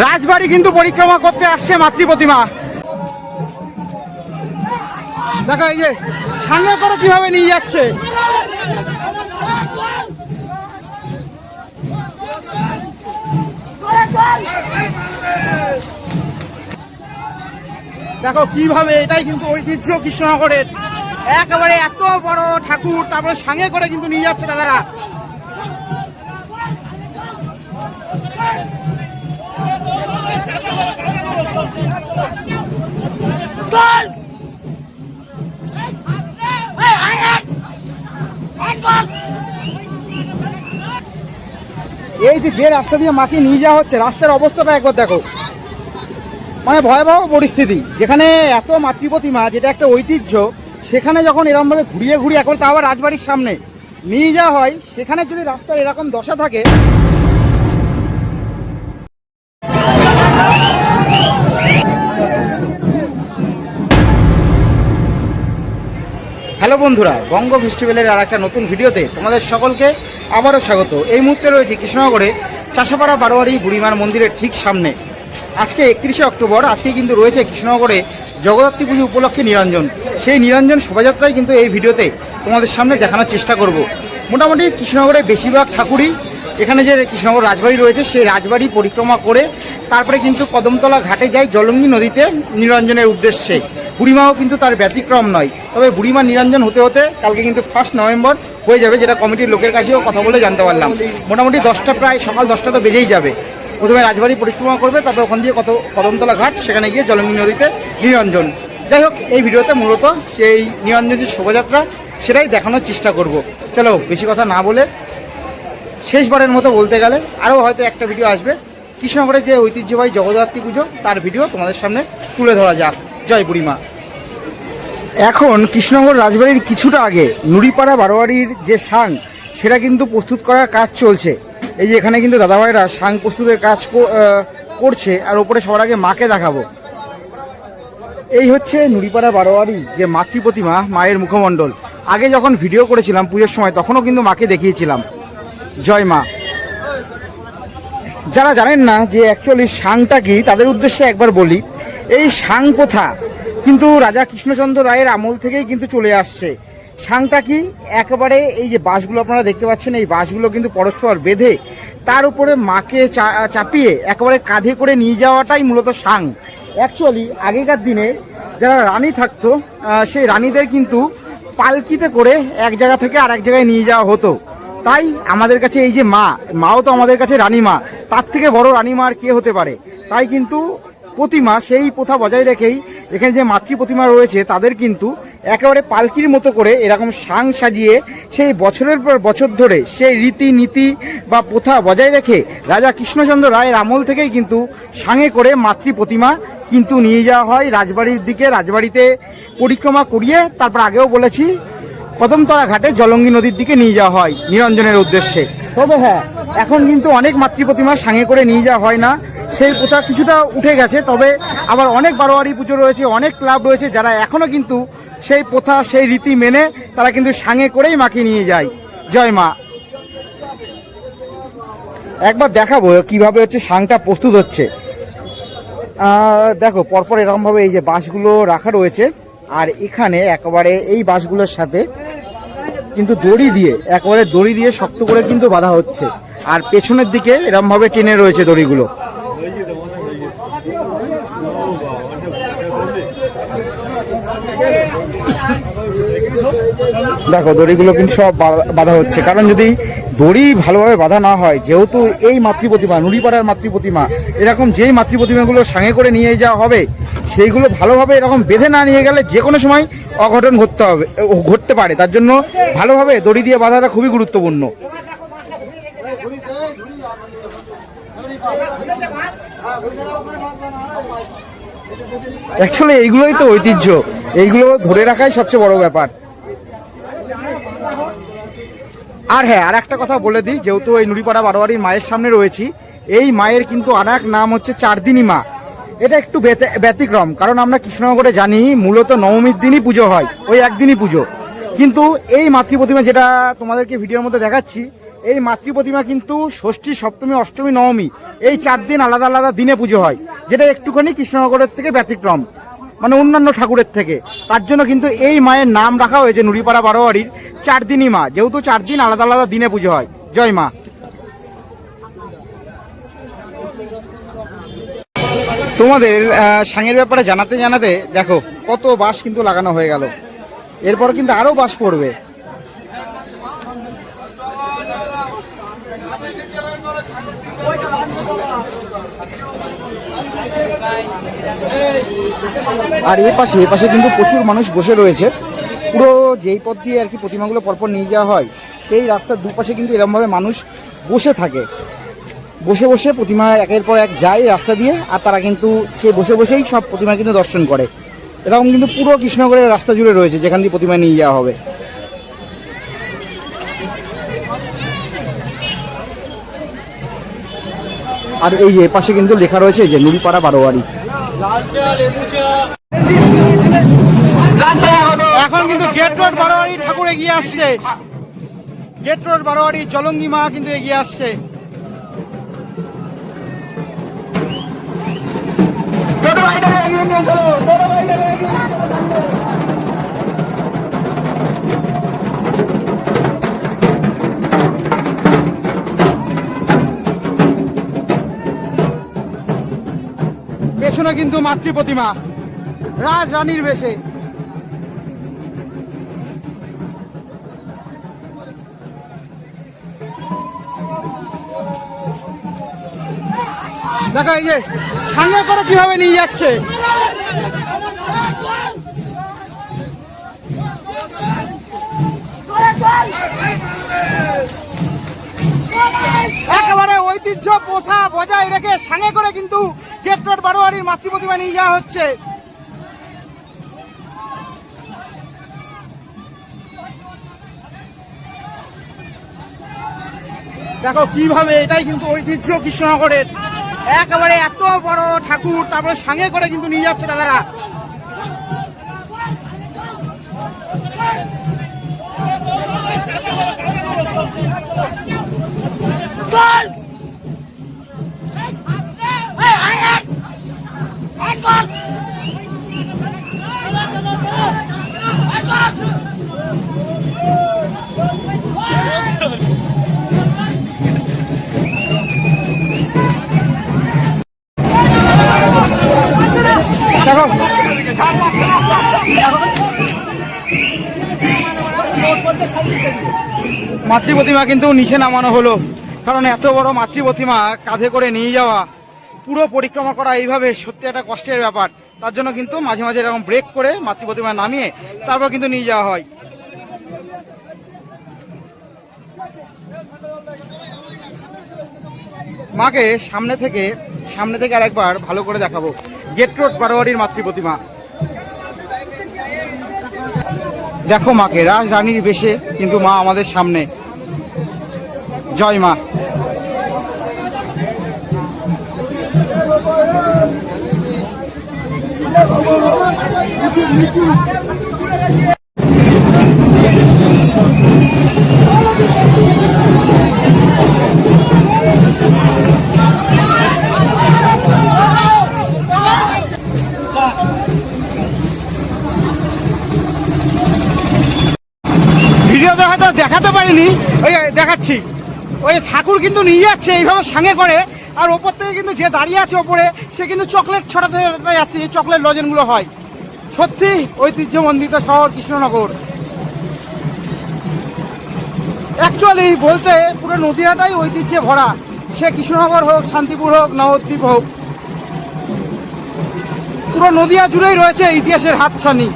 রাজবাড়ি কিন্তু পরিক্রমা করতে আসছে মাতৃ প্রতিমা। দেখো এই যে, সামনে করে কীভাবে নিয়ে যাচ্ছে? দেখো কীভাবে এটাই কিন্তু ঐতিহ্য কৃষ্ণনগরের। একেবারে এত বড় ঠাকুর, তারপরে সাঙ্গে করে কিন্তু নিয়ে যাচ্ছে দাদারা। এই যে যে রাস্তা দিয়ে মাকে নিয়ে যাওয়া হচ্ছে, রাস্তার অবস্থাটা একবার দেখো। মানে ভয়াবহ পরিস্থিতি। যেখানে এত মাতৃ প্রতিমা, যেটা একটা ঐতিহ্য, সেখানে যখন এরকমভাবে ঘুরিয়ে ঘুরিয়ে এখন তা আবার রাজবাড়ির সামনে নিয়ে যাওয়া হয়, সেখানে যদি রাস্তার এরকম দশা থাকে। হ্যালো বন্ধুরা, বঙ্গ ফেস্টিভ্যালের আর একটা নতুন ভিডিওতে তোমাদের সকলকে আবারও স্বাগত। এই মুহূর্তে রয়েছে কৃষ্ণনগরে চাষাপাড়া বারোয়ারি বুড়িমার মন্দিরের ঠিক সামনে। আজকে একত্রিশে অক্টোবর, আজকে কিন্তু রয়েছে কৃষ্ণনগরে জগদ্ধাত্রী পুজো উপলক্ষে নিরঞ্জন। সেই নিরঞ্জন শোভাযাত্রাই কিন্তু এই ভিডিওতে তোমাদের সামনে দেখানোর চেষ্টা করব। মোটামুটি কৃষ্ণনগরের বেশিরভাগ ঠাকুরই এখানে যে কৃষ্ণনগর রাজবাড়ি রয়েছে, সেই রাজবাড়ি পরিক্রমা করে তারপরে কিন্তু কদমতলা ঘাটে যায় জলঙ্গি নদীতে নিরঞ্জনের উদ্দেশ্যে। বুড়িমাও কিন্তু তার ব্যতিক্রম নয়। তবে বুড়িমা নিরঞ্জন হতে হতে কালকে কিন্তু ফার্স্ট নভেম্বর হয়ে যাবে, যেটা কমিটির লোকের কাছেও কথা বলে জানতে পারলাম। মোটামুটি দশটা প্রায়, সকাল দশটা তো বেজেই যাবে। প্রথমে রাজবাড়ি পরিক্রমা করবে, তারপর ওখান দিয়ে কত কদমতলা ঘাট, সেখানে গিয়ে জলঙ্গি নদীতে নিরঞ্জন। যাই হোক, এই ভিডিওতে মূলত সেই নিরঞ্জন যে শোভাযাত্রা, সেটাই দেখানোর চেষ্টা করব। চলো, বেশি কথা না বলে শেষবারের মতো বলতে গেলে আরও হয়তো একটা ভিডিও আসবে। কৃষ্ণনগরের যে ঐতিহ্যবাহী জগদ্ধাত্রী পুজো, তার ভিডিও তোমাদের সামনে তুলে ধরা যাক। জয় বুড়িমা। এখন কৃষ্ণনগর রাজবাড়ির কিছুটা আগে নুড়িপাড়া বারোয়ারির যে সাং, সেটা কিন্তু প্রস্তুত করার কাজ চলছে। এই যে এখানে কিন্তু দাদাভাইরা সাং প্রস্তুতের কাজ করছে, আর ওপরে সবার আগে মাকে দেখাবো। এই হচ্ছে নুড়িপাড়া বারোয়ারি যে মাতৃ প্রতিমা, মায়ের মুখমণ্ডল। আগে যখন ভিডিও করেছিলাম পুজোর সময়, তখনও কিন্তু মাকে দেখিয়েছিলাম। জয় মা। যারা জানেন না যে অ্যাকচুয়ালি সাংটা কি, তাদের উদ্দেশ্যে একবার বলি, এই সাং প্রথা কিন্তু রাজা কৃষ্ণচন্দ্র রায়ের আমল থেকেই কিন্তু চলে আসছে। সাংটা কি? একেবারে এই যে বাঁশগুলো আপনারা দেখতে পাচ্ছেন, এই বাঁশগুলো কিন্তু পরস্পর বেঁধে তার উপরে মাকে চাপিয়ে একেবারে কাঁধে করে নিয়ে যাওয়াটাই মূলত সাং। অ্যাকচুয়ালি আগেকার দিনে যারা রানী থাকতো সেই রানীদের কিন্তু পালকিতে করে এক জায়গা থেকে আরেক জায়গায় নিয়ে যাওয়া হতো। তাই আমাদের কাছে এই যে মা, মাও তো আমাদের কাছে রানী মা তার থেকে বড় রানী মা আর কে হতে পারে? তাই কিন্তু প্রতিমা সেই প্রথা বজায় রেখেই এখানে যে মাতৃ প্রতিমা রয়েছে, তাদের কিন্তু একেবারে পালকির মতো করে এরকম সাং সাজিয়ে সেই বছরের পর বছর ধরে সেই রীতি নীতি বা প্রথা বজায় রেখে রাজা কৃষ্ণচন্দ্র রায়ের আমল থেকেই কিন্তু সাঙে করে মাতৃ প্রতিমা কিন্তু নিয়ে যাওয়া হয়। রাজবাড়ির দিকে, রাজবাড়িতে পরিক্রমা করিয়ে তারপর আগেও বলেছি, কদমতলা ঘাটে জলঙ্গি নদীর দিকে নিয়ে যাওয়া হয় নিরঞ্জনের উদ্দেশ্যে। তবে হ্যাঁ এখন কিন্তু অনেক মাতৃ প্রতিমা সাঙে করে নিয়ে যাওয়া হয় না। সেই প্রথা কিছুটা উঠে গেছে, তবে আবার অনেক বারোয়ারি পুজো রয়েছে, অনেক ক্লাব রয়েছে যারা এখনও কিন্তু সেই প্রথা সেই রীতি মেনে তারা কিন্তু সাঙে করেই মাকে নিয়ে যায়। জয় মা। একবার দেখাবো কীভাবে হচ্ছে সাংটা প্রস্তুত হচ্ছে। দেখো, পরপর এরকমভাবে এই যে বাঁশগুলো রাখা রয়েছে, আর এখানে একেবারে এই বাঁশগুলোর সাথে কিন্তু দড়ি দিয়ে, একেবারে দড়ি দিয়ে শক্ত করে কিন্তু বাঁধা হচ্ছে। আর পেছনের দিকে এরকমভাবে টেনে রয়েছে দড়িগুলো। দেখো, দড়িগুলো কিন্তু সব বাঁধা হচ্ছে। কারণ যদি দড়ি ভালোভাবে বাঁধা না হয়, যেহেতু এই মাতৃ প্রতিমা নুড়িপাড়ার মাতৃ প্রতিমা এরকম যেই মাতৃ প্রতিমাগুলো সাঙে করে নিয়ে যাওয়া হবে, সেইগুলো ভালোভাবে এরকম বেঁধে না নিয়ে গেলে যে কোনো সময় অঘটন ঘটতে হবে ঘটতে পারে। তার জন্য ভালোভাবে দড়ি দিয়ে বাঁধাটা খুবই গুরুত্বপূর্ণ। অ্যাকচুয়ালি এইগুলোই তো ঐতিহ্য। এইগুলো ধরে রাখাই সবচেয়ে বড় ব্যাপার। আর হ্যাঁ আর একটা কথা বলে দিই, যেহেতু এই নুড়িপাড়া বারোয়ারির মায়ের সামনে রয়েছি, এই মায়ের কিন্তু আর এক নাম হচ্ছে চারদিনী মা। এটা একটু ব্যতি- ব্যতিক্রম, কারণ আমরা কৃষ্ণনগরে জানি মূলত নবমীর দিনই পুজো হয়, ওই একদিনই পুজো। কিন্তু এই মাতৃ প্রতিমা যেটা তোমাদেরকে ভিডিওর মধ্যে দেখাচ্ছি, এই মাতৃ প্রতিমা কিন্তু ষষ্ঠী, সপ্তমী, অষ্টমী, নবমী, এই চার দিন আলাদা আলাদা দিনে পুজো হয়, যেটা একটুখানি কৃষ্ণনগরের থেকে ব্যতিক্রম। মানে অন্যান্য ঠাকুরের থেকে। তার জন্য কিন্তু এই মায়ের নাম রাখা হয়েছে নুড়িপাড়া বারোয়ারির চার দিনই মা। যেহেতু চার দিন আলাদা আলাদা দিনে পুজো হয়। জয় মা। তোমাদের সাঙের ব্যাপারে জানাতে জানাতে দেখো, কত বাস কিন্তু লাগানো হয়ে গেল। এরপর কিন্তু আরও বাস পড়বে। আর এ পাশে এ পাশে কিন্তু প্রচুর মানুষ বসে রয়েছে। পুরো যেই পথ দিয়ে আর কি প্রতিমাগুলো পরপর নিয়ে যাওয়া হয়, সেই রাস্তার দুপাশে কিন্তু এরকমভাবে মানুষ বসে থাকে। বসে বসে প্রতিমা একের পর এক যায় রাস্তা দিয়ে, আর তারা কিন্তু সে বসে বসেই সব প্রতিমা কিন্তু দর্শন করে। এরকম কিন্তু পুরো কৃষ্ণনগরের রাস্তা জুড়ে রয়েছে, যেখান দিয়ে প্রতিমা নিয়ে যাওয়া হবে। আর এই যে পাশে কিন্তু লেখা রয়েছে যে নুড়িপাড়া বারোয়ারি। এখন কিন্তু গেট রোড বারোয়ারি ঠাকুর এগিয়ে আসছে। গেট রোড বারোয়ারি জলঙ্গি মা কিন্তু এগিয়ে আসছে। পেছনে কিন্তু মাতৃ প্রতিমা। রাজ রানীর বেশে। দেখো এই যে, সামনে করে কীভাবে নিয়ে যাচ্ছে? একেবারে ঐতিহ্য প্রথা বজায় রেখে সাঙে করে কিন্তু গেট রোড বারোয়ারির মাতৃ প্রতিমা নিয়ে যাওয়া হচ্ছে দেখো কীভাবে এটাই কিন্তু ঐতিহ্য কৃষ্ণনগরের। একেবারে এত বড় ঠাকুর, তারপরে সাঙে করে কিন্তু নিয়ে যাচ্ছে দাদারা মাতৃ প্রতিমা কিন্তু নিচে নামানো হলো। কারণ এত বড় মাতৃ প্রতিমা কাঁধে করে নিয়ে যাওয়া, পুরো পরিক্রমা করা এইভাবে সত্যি একটা কষ্টের ব্যাপার। তার জন্য কিন্তু মাঝে মাঝে এরকম ব্রেক করে মাতৃ প্রতিমা নামিয়ে তারপর কিন্তু নিয়ে যাওয়া হয়। মাকে সামনে থেকে সামনে থেকে আরেকবার ভালো করে দেখাবো। গেট রোড বারোয়ারির মাতৃ প্রতিমা। দেখো মাকে রাজ রানীর বেশে কিন্তু মা আমাদের সামনে। জয় মা। ভিডিওতে ওই ঠাকুর কিন্তু নিয়ে যাচ্ছে, এইভাবে সাঙে করে। আর ওপর থেকে কিন্তু যে দাঁড়িয়ে আছে ওপরে, সে কিন্তু চকলেট ছড়াতে যাচ্ছে, এই চকলেট লজেনগুলো হয়। সত্যি, ঐতিহ্যমণ্ডিত শহর কৃষ্ণনগর। অ্যাকচুয়ালি বলতে পুরো নদীয়াটাই ঐতিহ্যে ভরা। সে কৃষ্ণনগর হোক, শান্তিপুর হোক, নবদ্বীপ হোক। পুরো নদীয়া জুড়েই রয়েছে ইতিহাসের হাতছানি।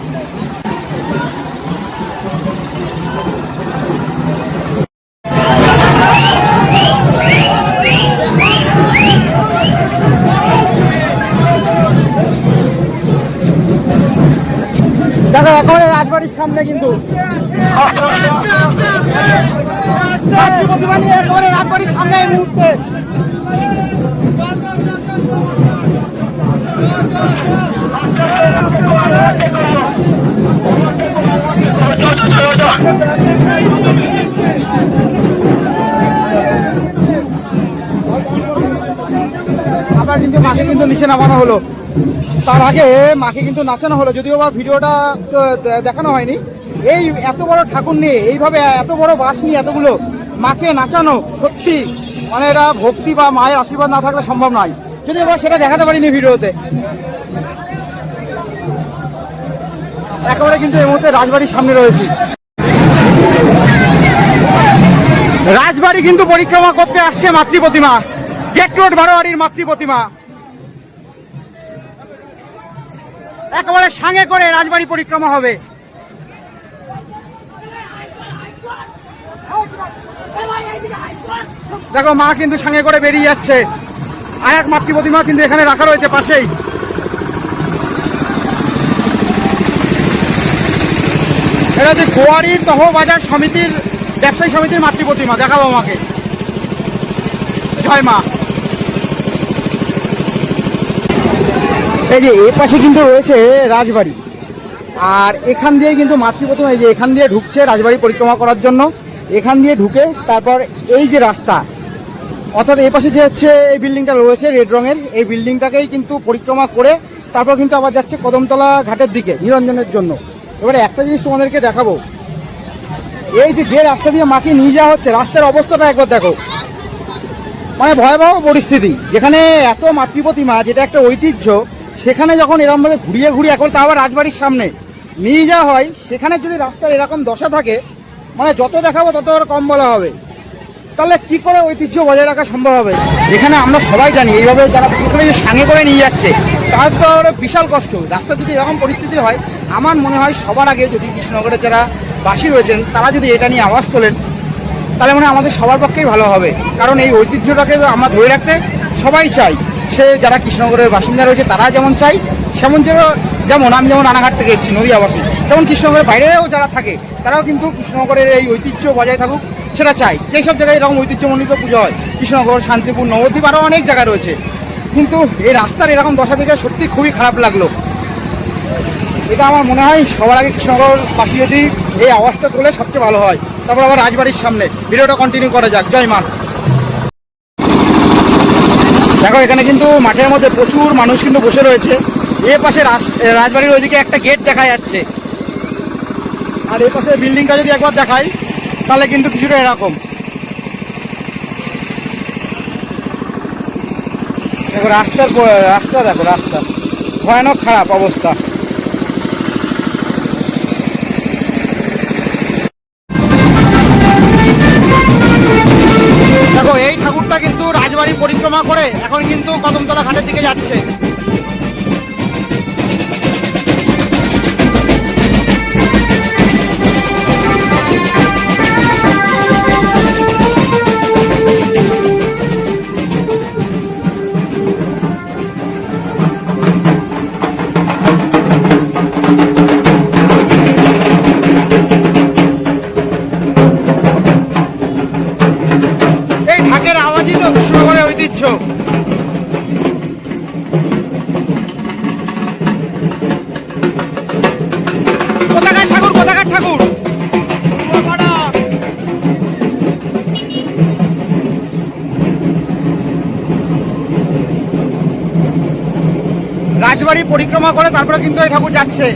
প্রতিবাদ নিয়ে একেবারে রাজবাড়ির সামনে এই মুহূর্তে। আবার কিন্তু মাকে কিন্তু নিচে নামানো হলো। তার আগে মাকে কিন্তু নাচানো হলো, যদিও বা ভিডিওটা দেখানো হয়নি। এই এত বড় ঠাকুর নিয়ে, এইভাবে এত বড় বাস নিয়ে এতগুলো মাকে নাচানো, সত্যি মানে এটা ভক্তি বা মায়ের আশীর্বাদ না থাকলে সম্ভব নয়। যদিও এবার সেটা দেখাতে পারিনি ভিডিওতে। একেবারে কিন্তু এই মুহূর্তে রাজবাড়ির সামনে রয়েছি। রাজবাড়ি কিন্তু পরিক্রমা করতে আসছে মাতৃ প্রতিমা। গেট রোড বারোয়ারির মাতৃ প্রতিমা। একেবারে সাঙে করে রাজবাড়ি পরিক্রমা হবে। দেখো, মা কিন্তু সাঙে করে বেরিয়ে যাচ্ছে। আর এক মাতৃ প্রতিমা কিন্তু এখানে রাখা রয়েছে পাশেই। এটা হচ্ছে গোয়ারির তহবাজার সমিতির, ব্যবসায়ী সমিতির মাতৃ প্রতিমা। দেখাবো আমাকে জয় মা। এই যে এ পাশে কিন্তু রয়েছে রাজবাড়ি। আর এখান দিয়ে কিন্তু মাতৃ প্রতিমা, এই যে এখান দিয়ে ঢুকছে রাজবাড়ি পরিক্রমা করার জন্য। এখান দিয়ে ঢুকে তারপর এই যে রাস্তা, অর্থাৎ এই পাশে যে হচ্ছে এই বিল্ডিংটা রয়েছে রেড রঙের, এই বিল্ডিংটাকেই কিন্তু পরিক্রমা করে তারপর কিন্তু আবার যাচ্ছে কদমতলা ঘাটের দিকে নিরঞ্জনের জন্য। এবারে একটা জিনিস তোমাদেরকে দেখাবো। এই যে যে রাস্তা দিয়ে মাকে নিয়ে যাওয়া হচ্ছে, রাস্তার অবস্থাটা একবার দেখো। মানে ভয়াবহ পরিস্থিতি। যেখানে এত মাতৃ প্রতিমা যেটা একটা ঐতিহ্য, সেখানে যখন এরকমভাবে ঘুরিয়ে ঘুরিয়ে এখন তা আবার রাজবাড়ির সামনে নিয়ে যাওয়া হয়, সেখানে যদি রাস্তার এরকম দশা থাকে মানে যত দেখাবো তত কম বলা হবে। তাহলে কি করে ঐতিহ্য বজায় রাখা সম্ভব হবে? যেখানে আমরা সবাই জানি, এইভাবে যারা যে সাঙে করে নিয়ে যাচ্ছে, তার তো আরও বিশাল কষ্ট। রাস্তা যদি এরকম পরিস্থিতি হয়, আমার মনে হয় সবার আগে যদি কৃষ্ণনগরের যারা বাসী রয়েছেন, তারা যদি এটা নিয়ে আওয়াজ তোলেন, তাহলে মনে আমাদের সবার পক্ষেই ভালো হবে। কারণ এই ঐতিহ্যটাকে আমরা ধরে রাখতে সবাই চাই। সে যারা কৃষ্ণনগরের বাসিন্দা রয়েছে, তারা যেমন চাই, সেমন যেন যেমন, আমি যেমন রানাঘাট থেকে এসেছি নদী নদীয়াবাসী। যেমন কৃষ্ণনগরের বাইরেও যারা থাকে, তারাও কিন্তু কৃষ্ণনগরের এই ঐতিহ্য বজায় থাকুক, সেটা চাই। যেই সব জায়গায় এরকম ঐতিহ্যমণ্ডিত পুজো হয়, কৃষ্ণনগর, শান্তিপুর, নবদ্বীপ আরও অনেক জায়গা রয়েছে। কিন্তু এই রাস্তার এরকম দশা দেখে সত্যি খুবই খারাপ লাগল। এটা আমার মনে হয় সবার আগে কৃষ্ণনগর পাশে যদি এই আওয়াজটা তোলে সবচেয়ে ভালো হয়। তারপর আবার রাজবাড়ির সামনে। ভিডিওটা কন্টিনিউ করা যাক। জয় মা। দেখো, এখানে কিন্তু মাঠের মধ্যে প্রচুর মানুষ কিন্তু বসে রয়েছে। এ পাশে রাজবাড়ির ওইদিকে একটা গেট দেখা যাচ্ছে। আর এ পাশে বিল্ডিংটা যদি একবার দেখাই, তাহলে কিন্তু কিছুটা এরকম। দেখো, রাস্তার রাস্তা দেখো, রাস্তা। ভয়ানক খারাপ অবস্থা। দেখো, এই ঠাকুরটা কিন্তু রাজবাড়ি পরিক্রমা করে এখন কিন্তু কদমতলা ঘাটের দিকে যাচ্ছে। রাজবাড়ি পরিক্রমা করে, তারপরে কিন্তু এই ঠাকুর যাচ্ছে।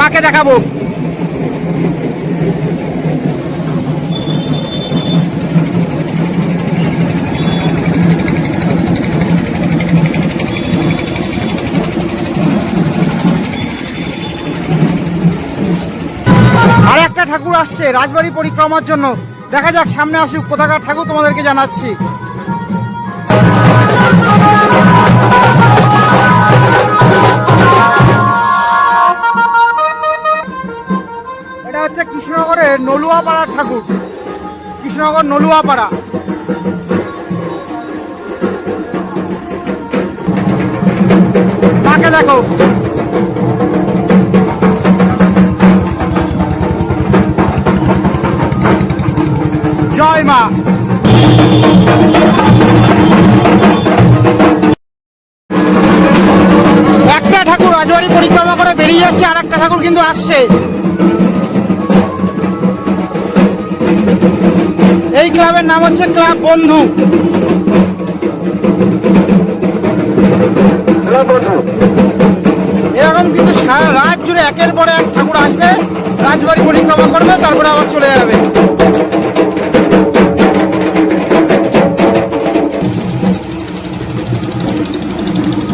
মাকে দেখাবো। আর একটা ঠাকুর আসছে, রাজবাড়ি পরিক্রমার জন্য। দেখা যাক, সামনে আসুক। কোথাকার ঠাকুর তোমাদেরকে জানাচ্ছি। কৃষ্ণনগরের নলুয়াপাড়ার ঠাকুর। কৃষ্ণনগর নলুয়াপাড়া। তাকে দেখো। জয় মা। একটা ঠাকুর রাজবাড়ি পরিক্রমা করে বেরিয়ে যাচ্ছে আর একটা ঠাকুর কিন্তু আসছে। ক্লাবের নাম হচ্ছে ক্লাব বন্ধু। এরকম কিন্তু সারা রাত জুড়ে একের পরে এক ঠাকুর আসবে রাজবাড়ি পরিক্রমা করবে তারপরে আবার চলে যাবে।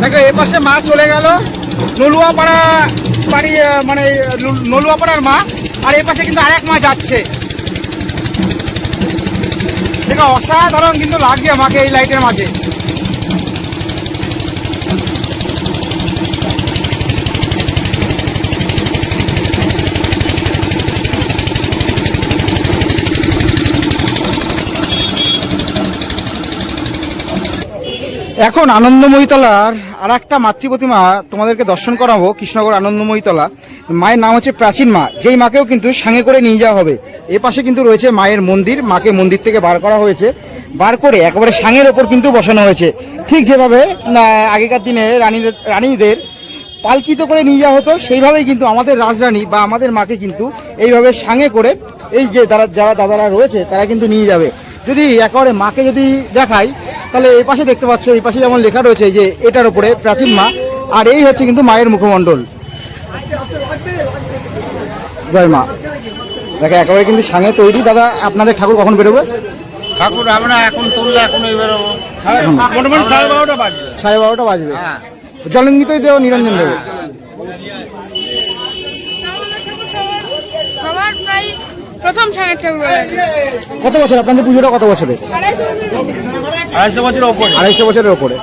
দেখো এ পাশে মা চলে গেল। নলুয়াপাড়া বাড়ি মানে নলুয়াপাড়ার মা আর এ পাশে কিন্তু আরেক মা যাচ্ছে। দেখো অসাধারণ কিন্তু লাগছে আমাকে এই লাইটের মাঝে। এখন আনন্দময়ীতলার আর একটা মাতৃপ্রতিমা তোমাদেরকে দর্শন করাবো, কৃষ্ণনগর আনন্দময়ীতলা মায়ের নাম হচ্ছে প্রাচীন মা, যেই মাকেও কিন্তু সাঙে করে নিয়ে যাওয়া হবে। এ পাশে কিন্তু রয়েছে মায়ের মন্দির, মাকে মন্দির থেকে বার করা হয়েছে। বার করে একেবারে সাঙের ওপর কিন্তু বসানো হয়েছে। ঠিক যেভাবে আগেকার দিনে রানীদের রানীদের পালকিত করে নিয়ে যাওয়া হতো, সেইভাবেই কিন্তু আমাদের রাজরানী বা আমাদের মাকে কিন্তু এইভাবে সাঙে করে এই যে যারা যারা দাদারা রয়েছে, তারা কিন্তু নিয়ে যাবে। যদি একেবারে মাকে যদি দেখাই তাহলে এই পাশে দেখতে পাচ্ছ এই পাশে যেমন লেখা রয়েছে যে এটার উপরে প্রাচীন মা আর এই হচ্ছে কিন্তু মায়ের মুখমণ্ডল। জয় মা। দেখো একেবারে কিন্তু সাঙে তৈরি। দাদা আপনাদের ঠাকুর কখন বেরোবে? ঠাকুর আমরা এখন তুললে এখন বেরোবো। মোটামুটি সাড়ে বারোটা বাজবে। সাড়ে বারোটা বাজবে। হ্যাঁ। জলঙ্গিতই দেবো নিরঞ্জন দেবো প্রথম। কত বছর? আপনাদের পুজোটা কত বছরের? আড়াইশো বছর ওপরে। আড়াইশো বছরের ওপরে।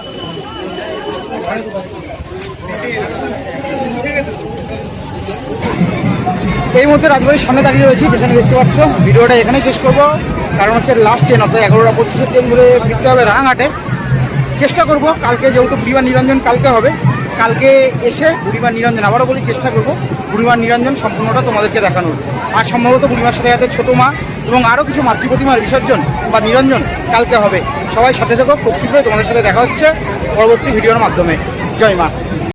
এই মুহূর্তে রাজবাড়ির সামনে দাঁড়িয়ে রয়েছি পেছনে দেখতে পাচ্ছ। ভিডিওটা এখানেই শেষ করব। কারণ হচ্ছে লাস্ট ট্রেন অর্থাৎ এগারোটা পঁচিশের ট্রেন ধরে ফিরতে হবে রাঙাটে। চেষ্টা করব কালকে যেহেতু বুড়িবার নিরঞ্জন কালকে হবে কালকে এসে বুড়িবার নিরঞ্জন আবারও বলি চেষ্টা করব বুড়িবার নিরঞ্জন সম্পূর্ণটা তোমাদেরকে দেখানোর। আর সম্ভবত বুড়িমার সাথে সাথে ছোটো মা এবং আরও কিছু মাতৃপ্রতিমার বিসর্জন বা নিরঞ্জন কালকে হবে। সবাই সাথে থাকো, খুব শীঘ্রই তোমাদের সাথে দেখা হচ্ছে পরবর্তী ভিডিওর মাধ্যমে। জয় মা।